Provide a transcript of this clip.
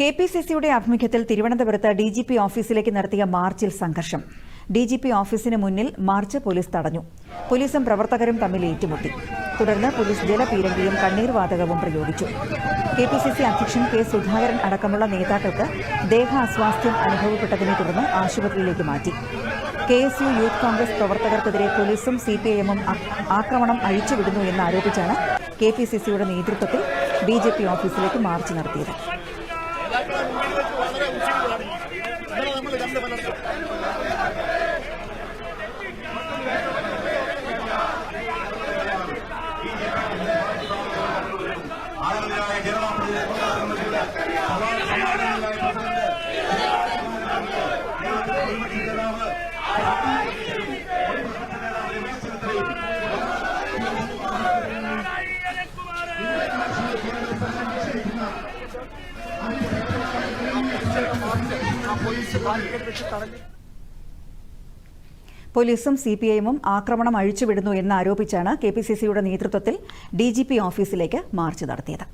K P C സിയുടെ ആഭിമുഖ്യത്തിൽ തിരുവനന്തപുരത്ത് ഡി ജി പി ഓഫീസിലേക്ക് നടത്തിയ മാർച്ചിൽ സംഘർഷം. ഡി ജി പി ഓഫീസിന് മുന്നിൽ മാർച്ച് പോലീസ് തടഞ്ഞു. പോലീസും പ്രവർത്തകരും തമ്മിൽ ഏറ്റുമുട്ടി. തുടർന്ന് പോലീസ് ജലപീരങ്കിയും കണ്ണീർവാതകവും പ്രയോഗിച്ചു. കെ പി സി സി അധ്യക്ഷൻ കെ സുധാകരൻ അടക്കമുള്ള നേതാക്കൾക്ക് ദേഹാസ്വാസ്ഥ്യം അനുഭവപ്പെട്ടതിനെ തുടർന്ന് ആശുപത്രിയിലേക്ക് മാറ്റി. K S U youth Congress പ്രവർത്തകർക്കെതിരെ പോലീസും സി പി ഐ എമ്മും ആക്രമണം അഴിച്ചുവിടുന്നു എന്നാരോപിച്ചാണ് കെ പി സി സിയുടെ നേതൃത്വത്തിൽ ബി ജെ പി ഓഫീസിലേക്ക് മാർച്ച് നടത്തിയത്. ആദരണീയനായ കേരള നേതാവ് പോലീസും സി പി ഐഎമ്മും ആക്രമണം അഴിച്ചുവിടുന്നു എന്നാരോപിച്ചാണ് കെ പി സി സിയുടെ നേതൃത്വത്തിൽ ഡി ജി പി ഓഫീസിലേക്ക് മാർച്ച് നടത്തിയത്